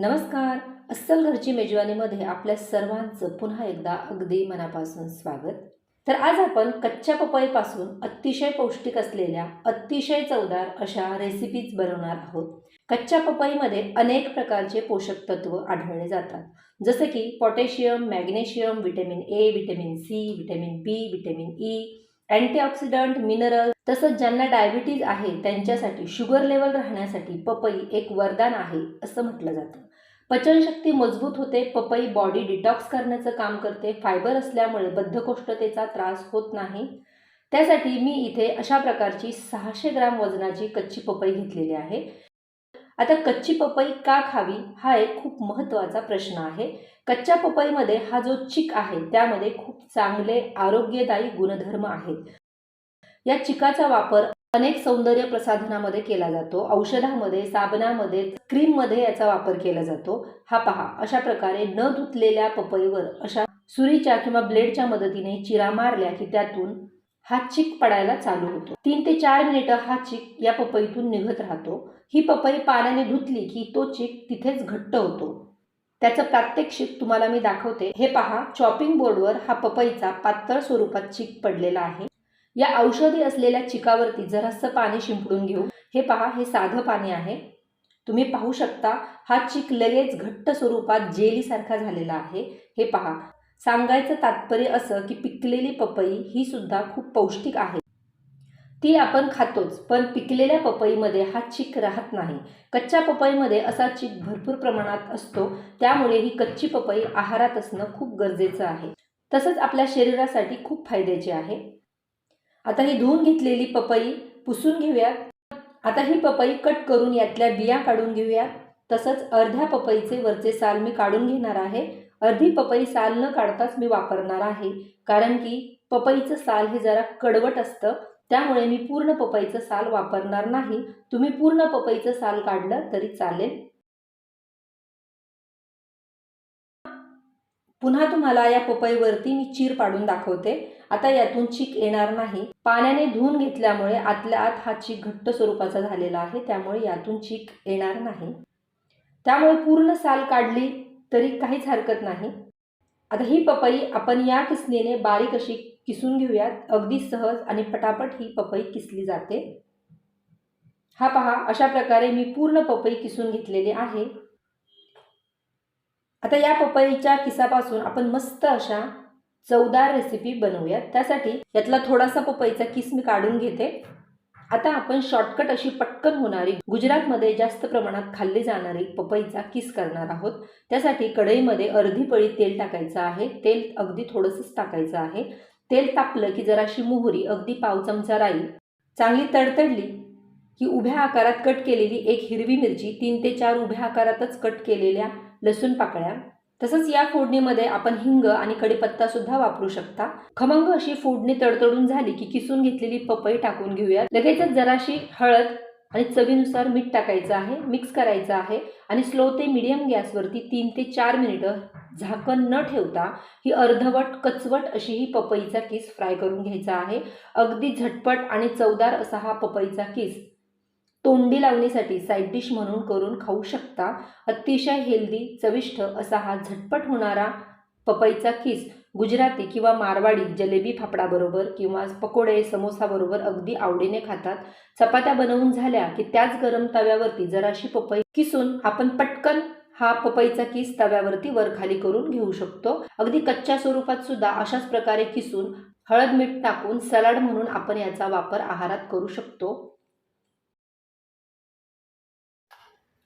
नमस्कार. अस्सल घरची मेजवानीमध्ये आपल्या सर्वांचं पुन्हा एकदा अगदी मनापासून स्वागत. तर आज आपण कच्च्या पपईपासून अतिशय पौष्टिक असलेल्या अतिशय चवदार अशा रेसिपीज बनवणार आहोत. कच्च्या पपईमध्ये अनेक प्रकारचे पोषक तत्व आढळले जातात. जसे की potassium magnesium vitamin A vitamin C vitamin B vitamin E antioxidant mineral तसंच ज्यांना डायबिटीज आहे त्यांच्यासाठी शुगर लेवल राहण्यासाठी पपई एक वरदान आहे असं म्हटलं जातं. पचनशक्ती मजबूत होते पपई बॉडी डिटॉक्स करण्याचं काम करते फायबर असल्यामुळे बद्धकोष्ठतेचा त्रास होत नाही. त्यासाठी मी इथे अशा प्रकारची सहाशे ग्राम वजनाची कच्ची पपई घेतलेली आहे. आता कच्ची पपई का खावी हा एक खूप महत्त्वाचा प्रश्न आहे. कच्च्या पपईमध्ये हा जो चिक आहे त्यामध्ये खूप चांगले आरोग्यदायी गुणधर्म आहेत. या चिकाचा वापर अनेक सौंदर्य प्रसाधनामध्ये केला जातो. औषधामध्ये साबणामध्ये क्रीममध्ये याचा वापर केला जातो. हा पहा अशा प्रकारे न धुतलेल्या पपईवर अशा सुरीच्या किंवा ब्लेडच्या मदतीने चिरा मारल्या की त्यातून हा चिक पडायला चालू होतो. तीन ते चार मिनिटं हा चिक या पपईतून निघत राहतो. ही पपई पाण्याने धुतली की तो चिक तिथेच घट्ट होतो. त्याचं प्रात्यक्षिक तुम्हाला मी दाखवते. हे पहा चॉपिंग बोर्डवर हा पपईचा पातळ स्वरूपात चिक पडलेला आहे. या औषधी असलेल्या चिकावरती जरासं पाणी शिंपडून घेऊ. हे पहा हे साधं पाणी आहे. तुम्ही पाहू शकता हा चिक लगेच घट्ट स्वरूपात जेलीसारखा झालेला आहे. हे पहा सांगायचं तात्पर्य असं की पिकलेली पपई ही सुद्धा खूप पौष्टिक आहे. ती आपण खातोच पण पिकलेल्या पपईमध्ये हा चिक राहत नाही. कच्च्या पपईमध्ये असा चिक भरपूर प्रमाणात असतो त्यामुळे ही कच्ची पपई आहारात असणं खूप गरजेचं आहे. तसंच आपल्या शरीरासाठी खूप फायद्याचे आहे. आता ही धुवून घेतलेली पपई पुसून घेऊयात. आता ही पपई कट करून यातल्या बिया काढून घेऊयात. तसंच अर्ध्या पपईचे वरचे साल मी काढून घेणार आहे. अर्धी पपई साल न काढताच मी वापरणार आहे. कारण की पपईचं साल हे जरा कडवट असतं. त्यामुळे मी पूर्ण पपईचं साल वापरणार नाही. तुम्ही पूर्ण पपईचं साल काढलं तरी चालेल. पुन्हा तुम्हाला या पपईवरती मी चीर पाडून दाखवते. आता यातून चीक येणार नाही. पाण्याने धुवून घेतल्यामुळे आतल्या आत हा चीक घट्ट स्वरूपाचा झालेला आहे. त्यामुळे यातून चीक येणार नाही. त्यामुळे पूर्ण साल काढली तरी काहीच हरकत नाही. आता ही पपई आपण या किसणीने बारीक अशी किसून घेऊयात. अगदी सहज आणि पटापट ही पपई किसली जाते. हा पहा अशा प्रकारे मी पूर्ण पपई किसून घेतलेली आहे. आता या पपईच्या किसापासून आपण मस्त अशा चवदार रेसिपी बनवूयात. त्यासाठी यातला थोडासा पपईचा किस मी काढून घेते. आता आपण शॉर्टकट अशी पटकन होणारी गुजरातमध्ये जास्त प्रमाणात खाल्ली जाणारी पपईचा किस करणार आहोत. त्यासाठी कढईमध्ये अर्धी पळी तेल टाकायचं आहे. तेल अगदी थोडंसंच टाकायचं आहे. तेल तापलं की जराशी मोहरी अगदी पाव चमचा राई चांगली तडतडली की उभ्या आकारात कट केलेली एक हिरवी मिरची तीन ते चार उभ्या आकारातच कट केलेल्या लसूण पाकळ्या. तसंच या फोडणीमध्ये आपण हिंग आणि कडीपत्ता सुद्धा वापरू शकता. खमंग अशी फोडणी तडतडून झाली की किसून घेतलेली पपई टाकून घेऊया लगेचच जराशी हळद आणि चवीनुसार मीठ टाकायचं आहे मिक्स करायचं आहे आणि स्लो ते मिडियम गॅसवरती तीन ते चार मिनिटं झाकण न ठेवता ही अर्धवट कचवट अशी ही पपईचा किस फ्राय करून घ्यायचा आहे. अगदी झटपट आणि चवदार असा हा पपईचा किस तोंडी लावणीसाठी साईड डिश म्हणून करून खाऊ शकता. अतिशय हेल्दी चविष्ट असा हा झटपट होणारा पपईचा किस गुजराती किंवा मारवाडी जलेबी फाफडाबरोबर किंवा पकोडे समोसाबरोबर अगदी आवडीने खातात. चपात्या बनवून झाल्या की त्याच गरम तव्यावरती जराशी पपई किसून आपण पटकन हा पपईचा किस तव्यावरती वर खाली करून घेऊ शकतो. अगदी कच्च्या स्वरूपात सुद्धा अशाच प्रकारे किसून हळद मीठ टाकून सलाड म्हणून आपण याचा वापर आहारात करू शकतो.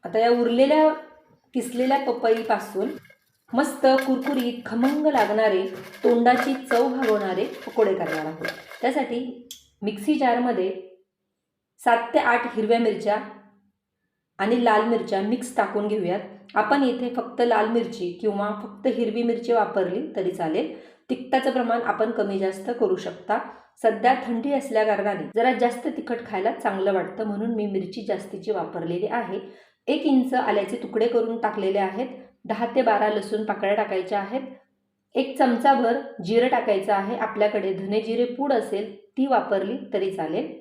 आता या उरलेल्या किसलेल्या पपईपासून मस्त कुरकुरीत खमंग लागणारे तोंडाची चव घालवणारे पकोडे करणार आहोत. त्यासाठी मिक्सी जारमध्ये सात ते आठ हिरव्या मिरच्या आणि लाल मिरच्या मिक्स टाकून घेऊयात. आपण इथे फक्त लाल मिरची किंवा फक्त हिरवी मिरची वापरली तरी चालेल. तिखटाचं प्रमाण आपण कमी जास्त करू शकता. सध्या थंडी असल्या कारणाने जरा जास्त तिखट खायला चांगलं वाटतं म्हणून मी मिरची जास्तीची वापरलेली आहे. एक इंच आल्याचे तुकडे करून टाकलेले आहेत. दहा ते बारा लसूण पाकळ्या टाकायच्या आहेत. एक चमचाभर जिरं टाकायचं आहे. आपल्याकडे धने जिरे पूड असेल ती वापरली तरी चालेल.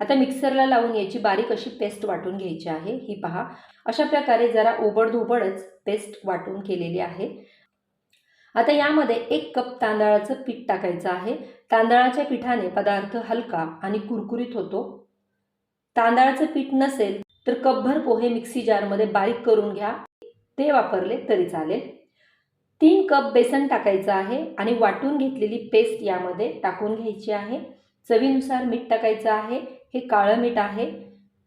आता मिक्सरला लावून याची बारीक अशी पेस्ट वाटून घ्यायची आहे. ही पहा. अशा प्रकारे जरा ओबडधोबडच पेस्ट वाटून केलेली आहे. आता यामध्ये एक कप तांदळाचं पीठ टाकायचं आहे. तांदळाच्या पिठाने पदार्थ हलका आणि कुरकुरीत होतो. तांदळाचं पीठ नसेल तर कपभर पोहे मिक्सी जारमध्ये बारीक करून घ्या. ते वापरले तरी चालेल. तीन कप बेसन टाकायचं आहे आणि वाटून घेतलेली पेस्ट यामध्ये टाकून घ्यायची आहे. चवीनुसार मीठ टाकायचं आहे. हे काळं मीठ आहे.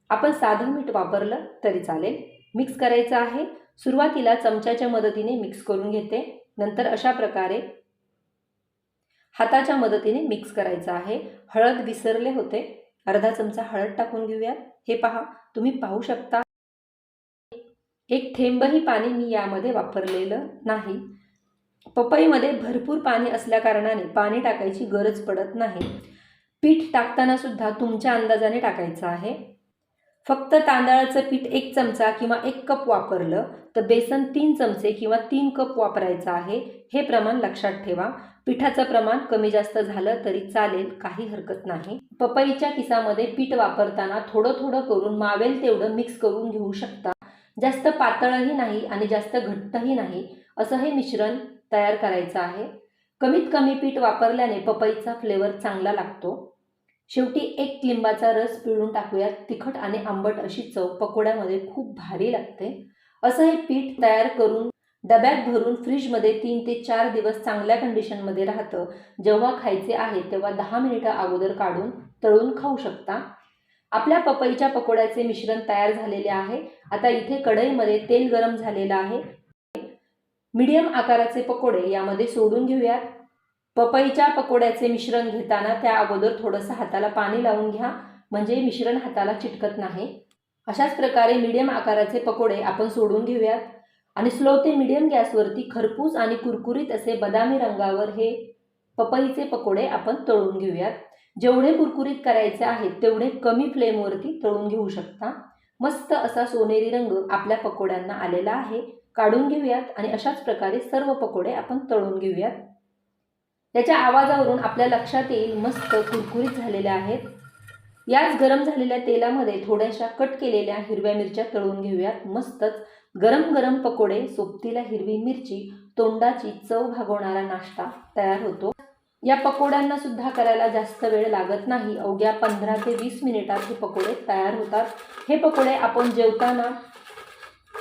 आपण साधं मीठ वापरलं तरी चालेल. मिक्स करायचं आहे. सुरुवातीला चमच्याच्या मदतीने मिक्स करून घेते. नंतर अशा प्रकारे हाताच्या मदतीने मिक्स करायचं आहे. हळद विसरले होते. अर्धा चमचा हळद टाकून घेऊयात हे पहा तुम्ही पाहू शकता. एक थेंबही पाणी मी यामध्ये वापरलेलं नाही. पपईमध्ये भरपूर पाणी असल्याकारणाने पाणी टाकायची गरज पडत नाही. पीठ टाकताना सुद्धा तुमच्या अंदाजाने टाकायचं आहे. फक्त तांदळाचं पीठ एक चमचा किंवा एक कप वापरलं तर बेसन तीन चमचे किंवा तीन कप वापरायचं आहे हे प्रमाण लक्षात ठेवा. पिठाचं प्रमाण कमी जास्त झालं तरी चालेल काही हरकत नाही. पपईच्या किसामध्ये पीठ वापरताना थोडं थोडं करून मावेल तेवढं मिक्स करून घेऊ शकता. जास्त पातळही नाही आणि जास्त घट्टही नाही असं हे मिश्रण तयार करायचं आहे. कमीत कमी पीठ वापरल्याने पपईचा फ्लेवर चांगला लागतो. शेवटी एक लिंबाचा रस पिळून टाकूयात. तिखट आणि आंबट अशी चव पकोड्यामध्ये खूप भारी लागते. असं हे पीठ तयार करून डब्यात भरून फ्रीजमध्ये तीन ते चार दिवस चांगल्या कंडिशनमध्ये राहतं. जेव्हा खायचे आहे तेव्हा दहा मिनिटं अगोदर काढून तळून खाऊ शकता. आपल्या पपईच्या पकोड्याचे मिश्रण तयार झालेले आहे. आता इथे कढईमध्ये तेल गरम झालेलं आहे. मीडियम आकाराचे पकोडे यामध्ये सोडून घेऊयात. पपईच्या पकोड्याचे मिश्रण घेताना त्या अगोदर थोडंसं हाताला पाणी लावून घ्या. म्हणजे मिश्रण हाताला चिटकत नाही. अशाच प्रकारे मीडियम आकाराचे पकोडे आपण सोडून घेऊयात. आणि स्लो ते मीडियम गॅसवरती खरपूस आणि कुरकुरीत असे बदामी रंगावर हे पपईचे पकोडे आपण तळून घेऊयात. जेवढे कुरकुरीत करायचे आहेत तेवढे कमी फ्लेमवरती तळून घेऊ शकता. मस्त असा सोनेरी रंग आपल्या पकोड्यांना आलेला आहे. काढून घेऊयात आणि अशाच प्रकारे सर्व पकोडे आपण तळून घेऊयात. त्याच्या आवाजावरून आपल्या लक्षात येईल मस्त कुरकुरीत झालेल्या आहेत. याच गरम झालेल्या तेलामध्ये थोड्याशा कट केलेल्या हिरव्या मिरच्या तळून घेऊयात. मस्तच गरम गरम पकोडे सोबतीला हिरवी मिरची तोंडाची चव भागवणारा नाश्ता तयार होतो. या पकोड्यांना सुद्धा करायला जास्त वेळ लागत नाही. अवघ्या पंधरा ते वीस मिनिटात हे पकोडे तयार होतात. हे पकोडे आपण जेवताना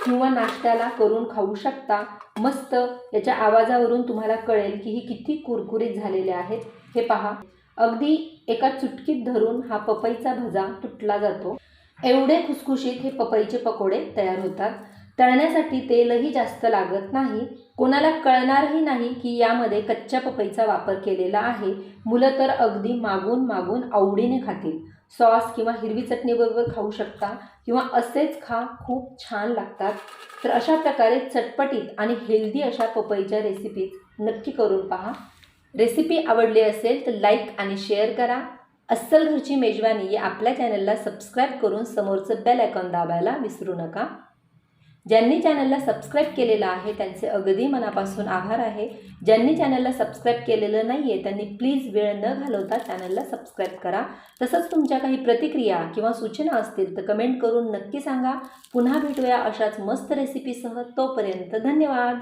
किंवा नाश्त्याला करून खाऊ शकता. मस्त याच्या आवाजावरून तुम्हाला कळेल की ही किती कुरकुरीत झालेले आहेत. हे पहा. अगदी एका चुटकीत धरून हा पपईचा भजा तुटला जातो. एवढे खुसखुशीत हे पपईचे पकोडे तयार होतात. तळण्यासाठी तेलही जास्त लागत नाही. कोणाला कळणारही नाही की यामध्ये कच्च्या पपईचा वापर केलेला आहे. मुलं तर अगदी मागून मागून आवडीने खातील. सॉस किंवा हिरवी चटणीबरोबर खाऊ शकता किंवा असेच खा खूप छान लागतात. तर अशा प्रकारे चटपटीत आणि हेल्दी अशा पपईच्या रेसिपीज नक्की करून पहा. रेसिपी आवडली असेल तर लाईक आणि शेअर करा. अस्सल घरची मेजवानी या आपल्या चॅनलला सबस्क्राईब करून समोरचं बेल आयकॉन दाबायला विसरू नका. ज्यांनी चॅनलला सबस्क्राईब केलेलं आहे त्यांचे अगदी मनापासून आभार आहे. ज्यांनी चॅनलला सबस्क्राईब केलेलं नाही आहे त्यांनी प्लीज वेळ न घालवता चॅनलला सबस्क्राईब करा. तसंच तुमच्या काही प्रतिक्रिया किंवा सूचना असतील तर कमेंट करून नक्की सांगा. पुन्हा भेटूया अशाच मस्त रेसिपीसह तोपर्यंत धन्यवाद!